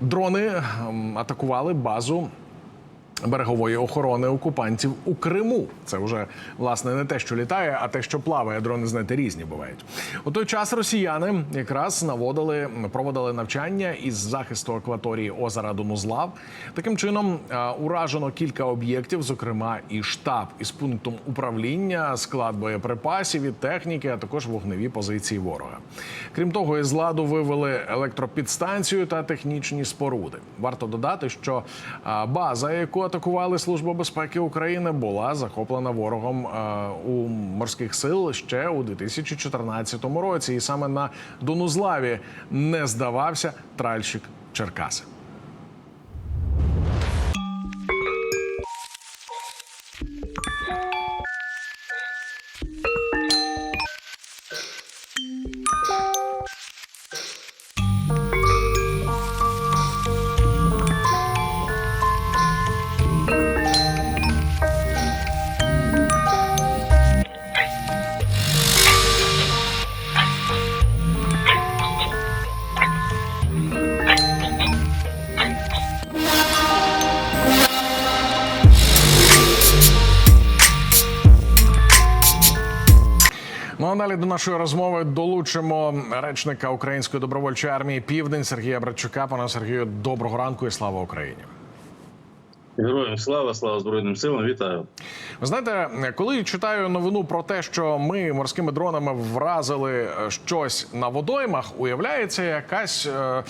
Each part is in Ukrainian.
Дрони ем, атакували базу берегової охорони окупантів у Криму. Це вже власне не те, що літає, а те, що плаває. Дрони знаєте, різні бувають. У той час росіяни якраз наводили проводили навчання із захисту акваторії озера Донузлав. Таким чином е, уражено кілька об'єктів, зокрема і штаб із пунктом управління, склад боєприпасів і техніки, а також вогневі позиції ворога. Крім того, із ладу вивели електропідстанцію та технічні споруди. Варто додати, що база, яку атакували Служба безпеки України, була захоплена ворогом у морських сил ще у 2014 році, і саме на Донузлаві не здавався тральщик Черкаси. Ну а далі до нашої розмови долучимо речника Української добровольчої армії Південь Сергія Братчука. Пане Сергію, доброго ранку і слава Україні. Героям слава, слава Збройним силам, вітаю. Ви знаєте, коли читаю новину про те, що ми морськими дронами вразили щось на водоймах, уявляється якась. е,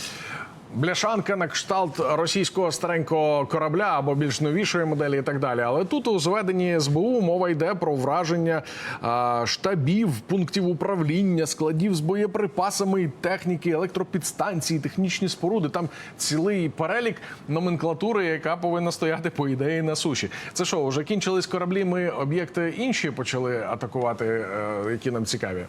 Бляшанка на кшталт російського старенького корабля або більш новішої моделі, і так далі. Але тут у зведенні СБУ мова йде про враження а, штабів, пунктів управління, складів з боєприпасами, техніки, електропідстанції, технічні споруди. Там цілий перелік номенклатури, яка повинна стояти по ідеї на суші. Це що, вже кінчились кораблі? Ми об'єкти інші почали атакувати, е, які нам цікаві.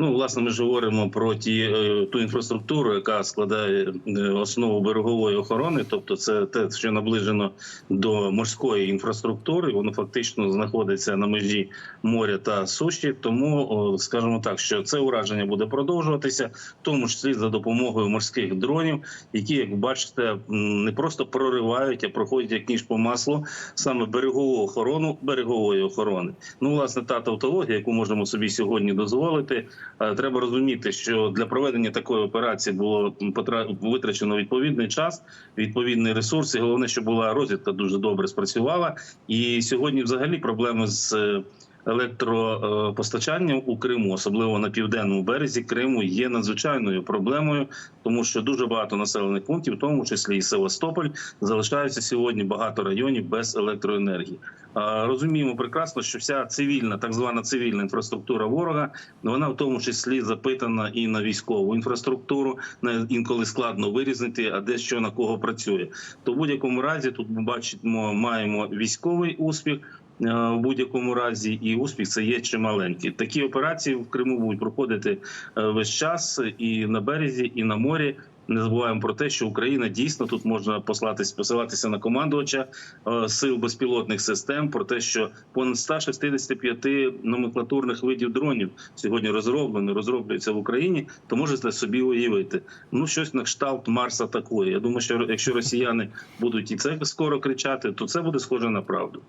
Ну, власне, ми ж говоримо про ті е, ту інфраструктуру, яка складає е, основу берегової охорони, тобто це те, що наближено до морської інфраструктури. Воно фактично знаходиться на межі моря та суші. Тому скажімо так, що це ураження буде продовжуватися, в тому числі за допомогою морських дронів, які, як бачите, не просто проривають, а проходять як ніж по маслу саме берегову охорону берегової охорони. Ну, власне, та тавтологія, яку можемо собі сьогодні дозволити. Е, Треба розуміти, що для проведення такої операції було витрачено відповідний час, відповідний ресурс. І головне, що була розвідка дуже добре спрацювала. І сьогодні, взагалі, проблеми з е, електропостачанням у Криму, особливо на південному березі Криму, є надзвичайною проблемою, тому що дуже багато населених пунктів, в тому числі і Севастополь, залишаються сьогодні багато районів без електроенергії. Розуміємо прекрасно, що вся цивільна, так звана цивільна інфраструктура ворога, вона в тому числі запитана і на військову інфраструктуру. На інколи складно вирізнити, а де що на кого працює. То в будь-якому разі тут ми бачимо, маємо військовий успіх. Е, В будь-якому разі, і успіх це є чималенький. Такі операції в Криму будуть проходити е, весь час і на березі, і на морі. Не забуваємо про те, що Україна дійсно тут можна послатись, посилатися на командувача е, сил безпілотних систем. Про те, що понад 165 номенклатурних видів дронів сьогодні розроблено, розроблюється в Україні, то можете собі уявити. Ну щось на кшталт Марс атакує. Я думаю, що якщо росіяни будуть і це скоро кричати, то це буде схоже на правду.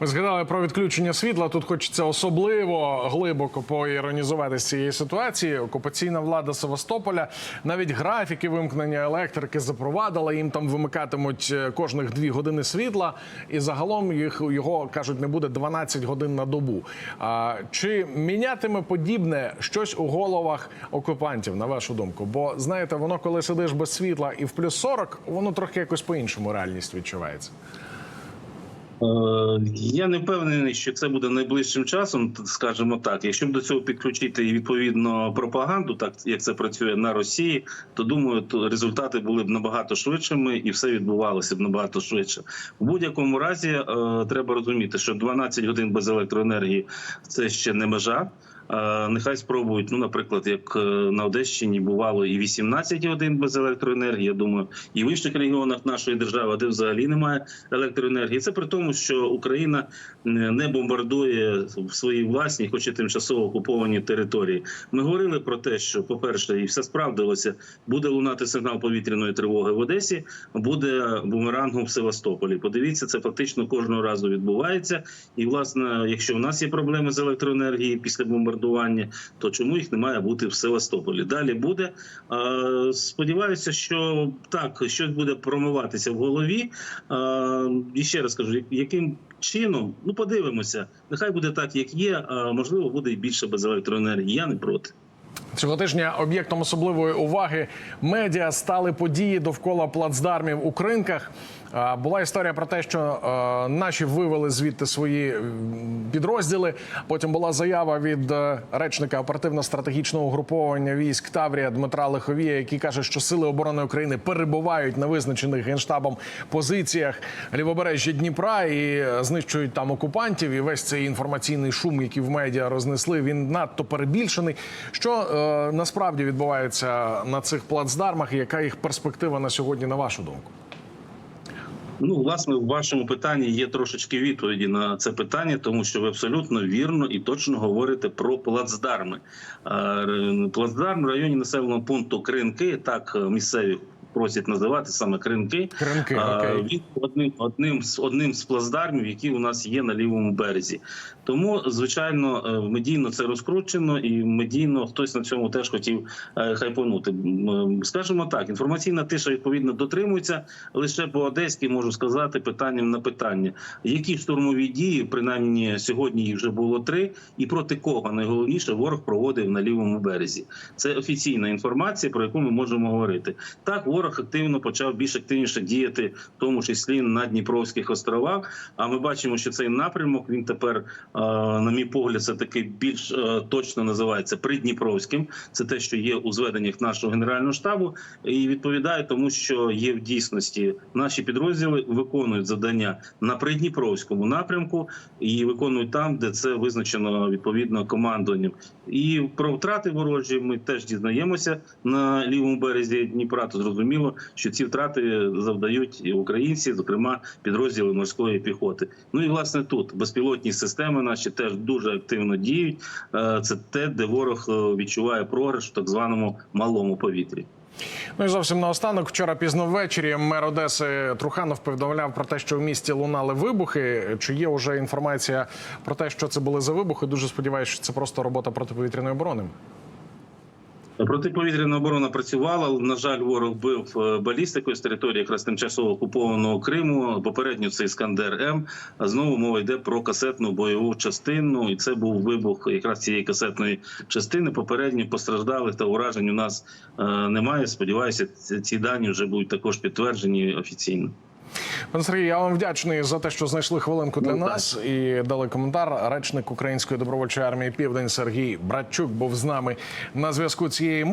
Ви згадали про відключення світла. Тут хочеться особливо глибоко поіронізувати з цієї ситуації. Окупаційна влада Севастополя навіть графіки вимкнення електрики запровадила. Їм там вимикатимуть е, кожних дві години світла, і загалом їх його кажуть не буде 12 годин на добу. А чи мінятиме подібне щось у головах окупантів, на вашу думку? Бо знаєте, воно коли сидиш без світла і в плюс 40, воно трохи якось по-іншому реальність відчувається. Е, Я не впевнений, що це буде найближчим часом, скажімо так. Якщо до цього підключити відповідно пропаганду, так як це працює на Росії, то думаю, то результати були б набагато швидшими і все відбувалося б набагато швидше. В будь-якому разі е, треба розуміти, що 12 годин без електроенергії це ще не межа. Нехай спробують. Ну, наприклад, як е, на Одещині бувало і 18 годин без електроенергії. Я думаю, і в інших регіонах нашої держави, де взагалі немає електроенергії. Це при тому, що Україна не бомбардує в своїй власній, хоч і тимчасово окупованій території. Ми говорили про те, що, по-перше, і все справдилося, буде лунати сигнал повітряної тривоги в Одесі, буде бумерангом в Севастополі. Подивіться, це фактично кожного разу відбувається. І, власне, якщо в нас є проблеми з електроенергією після бомбардування, то чому їх не має бути в Севастополі? Далі буде. Сподіваюся, що так щось буде промиватися в голові. І ще раз кажу, яким чином, ну подивимося, нехай буде так, як є. А можливо, буде і більше без електроенергії. Я не проти. Цього тижня об'єктом особливої уваги медіа стали події довкола плацдармів у кринках. Була історія про те, що е, наші вивели звідти свої підрозділи. Потім була заява від е, речника оперативно-стратегічного угруповання військ Таврія Дмитра Лиховія, який каже, що сили оборони України перебувають на визначених генштабом позиціях лівобережжя Дніпра і е, знищують там окупантів. І весь цей інформаційний шум, який в медіа рознесли, він надто перебільшений. Що е, насправді відбувається на цих плацдармах, і яка їх перспектива на сьогодні, на вашу думку? Ну, власне, в вашому питанні є трошечки відповіді на це питання, тому що ви абсолютно вірно і точно говорите про плацдарми. Е, Плацдарм в районі населеного пункту Кринки, так е, місцеві просять називати саме Кринки. Кринки, окей. Він одним одним з одним з плацдармів, які у нас є на лівому березі. Тому, звичайно, е, медійно це розкручено, і медійно хтось на цьому теж хотів е, хайпонути. Скажімо так, інформаційна тиша відповідно дотримується. Лише по одеськи можу сказати питанням на питання, які штурмові дії, принаймні сьогодні їх вже було три, і проти кого найголовніше ворог проводив на лівому березі. Це офіційна інформація, про яку ми можемо говорити. Так, ворог активно почав більш активніше діяти, в тому числі на Дніпровських островах. А ми бачимо, що цей напрямок він тепер, е, на мій погляд, все таки більш е, точно називається придніпровським. Це те, що є у зведеннях нашого генерального штабу, і відповідає тому, що є в дійсності наші підрозділи виконують завдання на придніпровському напрямку і виконують там, де це визначено відповідно командуванням. І про втрати ворожі ми теж дізнаємося на лівому березі Дніпра. То зрозуміло, що ці втрати завдають і українці, зокрема підрозділи морської піхоти. Ну і власне тут безпілотні системи наші теж дуже активно діють. Е, Це те, де ворог е, відчуває програш в так званому малому повітрі. Ну і зовсім наостанок, вчора пізно ввечері мер Одеси Труханов повідомляв про те, що в місті лунали вибухи. Чи є вже інформація про те, що це були за вибухи? Дуже сподіваюся, що це просто робота протиповітряної оборони. Протиповітряна оборона працювала. На жаль, ворог бив е, балістикою з території якраз тимчасово окупованого Криму. Попередньо це Іскандер М. А знову мова йде про касетну бойову частину, і це був вибух якраз цієї касетної частини. Попередньо постраждалих та уражень у нас е, немає. Сподіваюся, ці- ці дані вже будуть також підтверджені офіційно. Пане Сергій, я вам вдячний за те, що знайшли хвилинку для Ну, так. нас і дали коментар. Речник Української добровольчої армії Південь Сергій Братчук був з нами на зв'язку цієї миті.